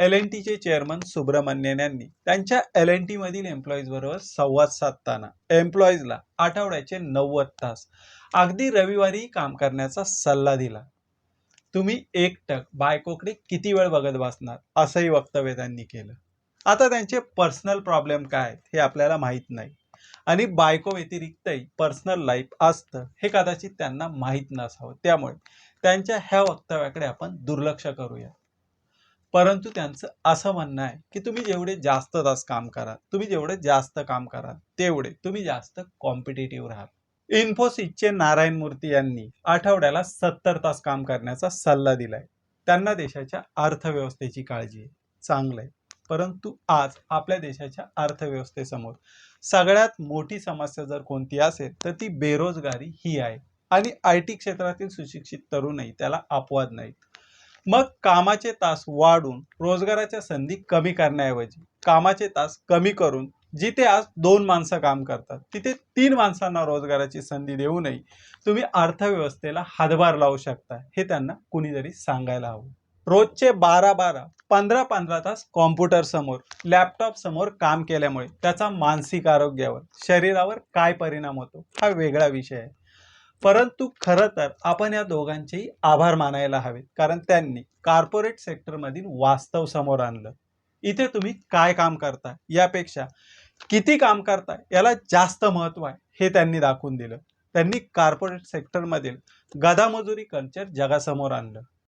L N टीचे chairman Subramanian यांनी त्यांच्या एल एन टीमधील एम्प्लॉईज बरोबर संवाद साधताना एम्प्लॉईजला आठवड्याचे नव्वद तास अगदी रविवारी काम करण्याचा सल्ला दिला. तुम्ही एकटक बायकोकडे किती वेळ बघत बसणार? असंही वक्तव्य त्यांनी केलं. आता त्यांचे पर्सनल प्रॉब्लेम काय आहेत हे आपल्याला माहीत नाही. आणि बायको व्यतिरिक्तही पर्सनल लाईफ असतं हे कदाचित त्यांना माहीत नसावं. त्यामुळे त्यांच्या ह्या वक्तव्याकडे आपण दुर्लक्ष करूया. परंतु त्यांचं असं म्हणणं आहे की तुम्ही जेवढे जास्त तास काम करा तुम्ही जेवढे जास्त काम करा तेवढे तुम्ही जास्त कॉम्पिटेटिव्ह राहाल. इन्फोसिसचे नारायण मूर्ती यांनी आठवड्याला सत्तर तास काम करण्याचा सल्ला दिलाय. त्यांना देशाच्या अर्थव्यवस्थेची काळजी आहे. चांगलं आहे. परंतु आज आपल्या देशाच्या अर्थव्यवस्थेसमोर सगळ्यात मोठी समस्या जर कोणती असेल तर ती बेरोजगारी ही आहे. आणि आय टी क्षेत्रातील सुशिक्षित तरुणही त्याला अपवाद नाहीत. मग कामाचे तास वाढून रोजगाराच्या संधी कमी करण्याऐवजी कामाचे तास कमी करून जिथे आज दोन माणसं काम करतात तिथे तीन माणसांना रोजगाराची संधी देऊनही तुम्ही अर्थव्यवस्थेला हातभार लावू शकता हे त्यांना कुणीतरी सांगायला हवं. रोजचे बारा बारा पंधरा पंधरा तास कॉम्प्युटर समोर लॅपटॉप समोर काम केल्यामुळे त्याचा मानसिक आरोग्यावर शरीरावर काय परिणाम होतो हा वेगळा विषय आहे. परंतु खरं तर आपण या दोघांचेही आभार मानायला हवेत. कारण त्यांनी कॉर्पोरेट सेक्टरमधील वास्तव समोर आणलं. इथे तुम्ही काय काम करता यापेक्षा किती काम करता याला जास्त महत्त्व आहे हे त्यांनी दाखवून दिलं. त्यांनी कॉर्पोरेट सेक्टरमधील गदामजुरी कल्चर जगासमोर आणलं.